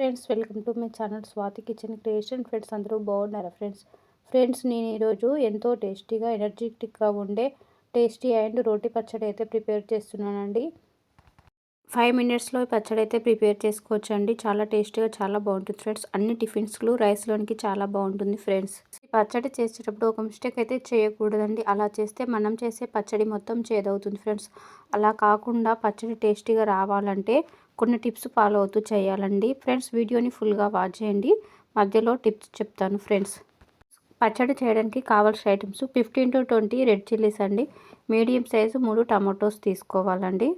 Friends welcome to my channel Swathi kitchen creation. Friends అందరూ బాగున్నారా friends? Friends నేను ఈరోజు ఎంతో టేస్టీగా ఎనర్జెటిక్గా ఉండే టేస్టీ అండ్ రోటీ పచ్చడి అయితే ప్రిపేర్ చేస్తున్నానండి. ఫైవ్ మినిట్స్లో పచ్చడి అయితే ప్రిపేర్ చేసుకోవచ్చు అండి చాలా టేస్టీగా చాలా బాగుంటుంది ఫ్రెండ్స్. అన్ని టిఫిన్స్లు రైస్లోనికి చాలా బాగుంటుంది ఫ్రెండ్స్. పచ్చడి చేసేటప్పుడు ఒక మిస్టేక్ అయితే చేయకూడదండి. అలా చేస్తే మనం చేసే పచ్చడి మొత్తం చేదవుతుంది ఫ్రెండ్స్. అలా కాకుండా పచ్చడి టేస్టీగా రావాలంటే కొన్ని టిప్స్ ఫాలో అవుతూ చేయాలండి. ఫ్రెండ్స్ వీడియోని ఫుల్గా వాచ్ చేయండి. మధ్యలో టిప్స్ చెప్తాను ఫ్రెండ్స్. పచ్చడి చేయడానికి కావాల్సిన items fifteen to twenty red chillies అండి. మీడియం సైజు మూడు టమాటోస్ తీసుకోవాలండి.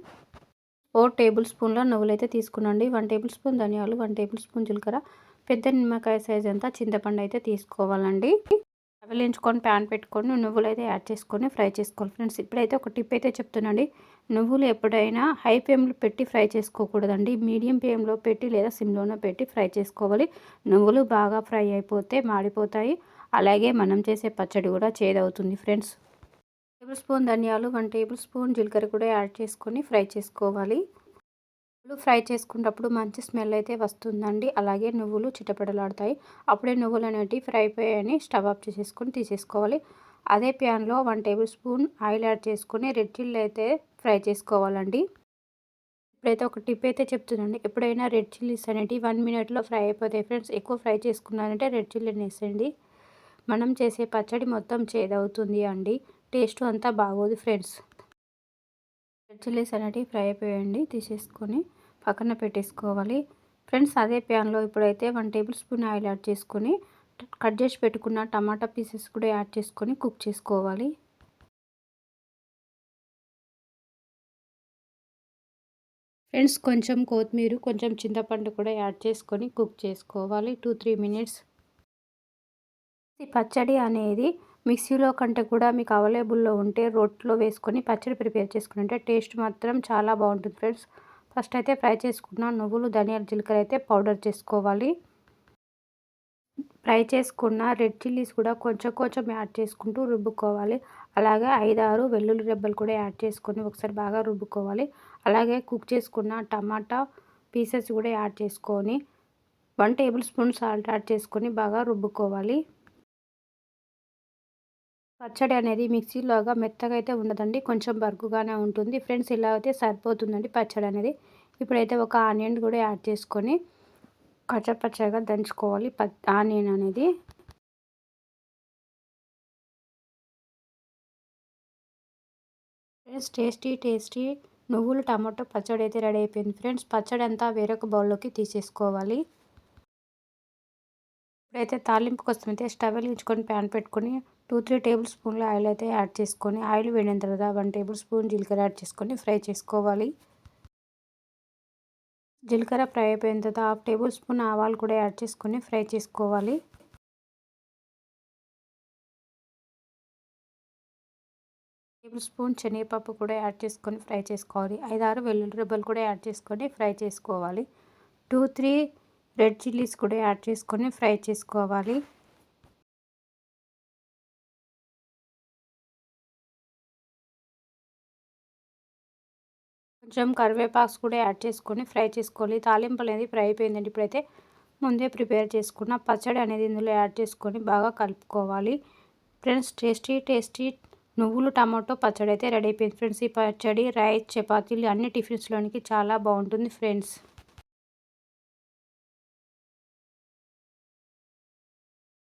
ఫోర్ టేబుల్ స్పూన్ల నువ్వులైతే తీసుకున్నాండి వన్ టేబుల్ స్పూన్ ధనియాలు వన్ టేబుల్ స్పూన్ జీలకర్ర. పెద్ద నిమ్మకాయ సైజ్ అంతా చింతపండు అయితే తీసుకోవాలండి. వేయించుకొని ప్యాన్ పెట్టుకొని నువ్వులు అయితే యాడ్ చేసుకొని ఫ్రై చేసుకోవాలి. ఫ్రెండ్స్ ఇప్పుడైతే ఒక టిప్ అయితే చెప్తున్నాండి నువ్వులు ఎప్పుడైనా హై ఫ్లేమ్లో పెట్టి ఫ్రై చేసుకోకూడదండి. మీడియం ఫ్లేమ్లో పెట్టి లేదా సిమ్లోనో పెట్టి ఫ్రై చేసుకోవాలి. నువ్వులు బాగా ఫ్రై అయిపోతే మాడిపోతాయి. అలాగే మనం చేసే పచ్చడి కూడా చేదవుతుంది ఫ్రెండ్స్. టేబుల్ స్పూన్ ధనియాలు వన్ టేబుల్ స్పూన్ జీలకర్ర కూడా యాడ్ చేసుకొని ఫ్రై చేసుకోవాలి. నువ్వులు ఫ్రై చేసుకున్నప్పుడు మంచి స్మెల్ అయితే వస్తుందండి. అలాగే నువ్వులు చిటపడలాడతాయి అప్పుడే నువ్వులు అనేవి ఫ్రై అయిపోయాయని స్టవ్ ఆఫ్ చేసేసుకొని తీసేసుకోవాలి. అదే ప్యాన్లో one table spoon oil add చేసుకొని రెడ్ చిల్లీ అయితే ఫ్రై చేసుకోవాలండి. ఇప్పుడైతే ఒక టిప్ అయితే చెప్తుందండి ఎప్పుడైనా రెడ్ చిల్లీస్ అనేవి వన్ మినిట్లో ఫ్రై అయిపోతాయి ఫ్రెండ్స్. ఎక్కువ ఫ్రై చేసుకున్నారంటే రెడ్ చిల్లీని వేసేయండి. మనం చేసే పచ్చడి మొత్తం చేదవుతుంది అండి. టేస్ట్ అంతా బాగోదు ఫ్రెండ్స్. రెడ్ చిల్లీస్ అనేటివి ఫ్రై అయిపోయండి తీసేసుకొని పక్కన పెట్టేసుకోవాలి. ఫ్రెండ్స్ అదే ప్యాన్లో ఇప్పుడైతే one table spoon oil add చేసుకొని కట్ చేసి పెట్టుకున్న టమాటా పీసెస్ కూడా యాడ్ చేసుకొని కుక్ చేసుకోవాలి. ఫ్రెండ్స్ కొంచెం కొత్తిమీర కొంచెం చింతపండు కూడా యాడ్ చేసుకొని కుక్ చేసుకోవాలి. Two three minutes. ఈ పచ్చడి అనేది మిక్సీలో కంటే కూడా మీకు అవైలబుల్లో ఉంటే రోట్లో వేసుకొని పచ్చడి ప్రిపేర్ చేసుకుంటే టేస్ట్ మాత్రం చాలా బాగుంటుంది ఫ్రెండ్స్. ఫస్ట్ అయితే ఫ్రై చేసుకున్న నువ్వులు ధనియాల జీలకర్ర అయితే పౌడర్ చేసుకోవాలి. ఫ్రై చేసుకున్న రెడ్ చిల్లీస్ కూడా కొంచెం కొంచెం యాడ్ చేసుకుంటూ రుబ్బుకోవాలి. అలాగే ఐదారు వెల్లుల్లి రెబ్బలు కూడా యాడ్ చేసుకొని ఒకసారి బాగా రుబ్బుకోవాలి. అలాగే కుక్ చేసుకున్న టమాటా పీసెస్ కూడా యాడ్ చేసుకొని one table spoon salt add చేసుకొని బాగా రుబ్బుకోవాలి. పచ్చడి అనేది మిక్సీలోగా మెత్తగా అయితే ఉండదండి. కొంచెం బరుగుగానే ఉంటుంది. ఫ్రెండ్స్ ఇలా అయితే సరిపోతుందండి పచ్చడి అనేది. ఇప్పుడైతే ఒక ఆనియన్ కూడా యాడ్ చేసుకొని కచ్చపచ్చగా దంచుకోవాలి. ఆనియన్ అనేది. ఫ్రెండ్స్ టేస్టీ టేస్టీ నువ్వులు టమాటో పచ్చడి అయితే రెడీ అయిపోయింది. ఫ్రెండ్స్ పచ్చడి అంతా వేరొక బౌల్లోకి తీసేసుకోవాలి. ఇప్పుడైతే తాలింపు కోసం అయితే స్టవ్ వెలిగించుకొని ప్యాన్ పెట్టుకొని టూ త్రీ టేబుల్ స్పూన్ల ఆయిల్ అయితే యాడ్ చేసుకొని ఆయిల్ వేడిన తర్వాత వన్ టేబుల్ స్పూన్ జీలకర్ర యాడ్ చేసుకొని ఫ్రై చేసుకోవాలి. జీలకర్ర ఫ్రై అయిపోయిన తర్వాత హాఫ్ టేబుల్ స్పూన్ ఆవాలు కూడా యాడ్ చేసుకొని ఫ్రై చేసుకోవాలి. టేబుల్ స్పూన్ శనగపప్పు కూడా యాడ్ చేసుకొని ఫ్రై చేసుకోవాలి. ఐదారు వెల్లుల్లి రెబ్బలు కూడా యాడ్ చేసుకొని ఫ్రై చేసుకోవాలి. టూ త్రీ రెడ్ చిల్లీస్ కూడా యాడ్ చేసుకొని ఫ్రై చేసుకోవాలి. కొంచెం కరివేపాకు కూడా యాడ్ చేసుకొని ఫ్రై చేసుకోవాలి. తాలింపు అనేది ఫ్రై అయిపోయిందండి ఇప్పుడైతే. ముందే ప్రిపేర్ చేసుకున్న పచ్చడి అనేది ఇందులో యాడ్ చేసుకొని బాగా కలుపుకోవాలి. ఫ్రెండ్స్ టేస్టీ టేస్టీ నువ్వులు టమాటో పచ్చడి అయితే రెడీ అయిపోయింది. ఫ్రెండ్స్ ఈ పచ్చడి రైస్ చపాతీలు అన్ని టిఫిన్స్లోనికి చాలా బాగుంటుంది ఫ్రెండ్స్.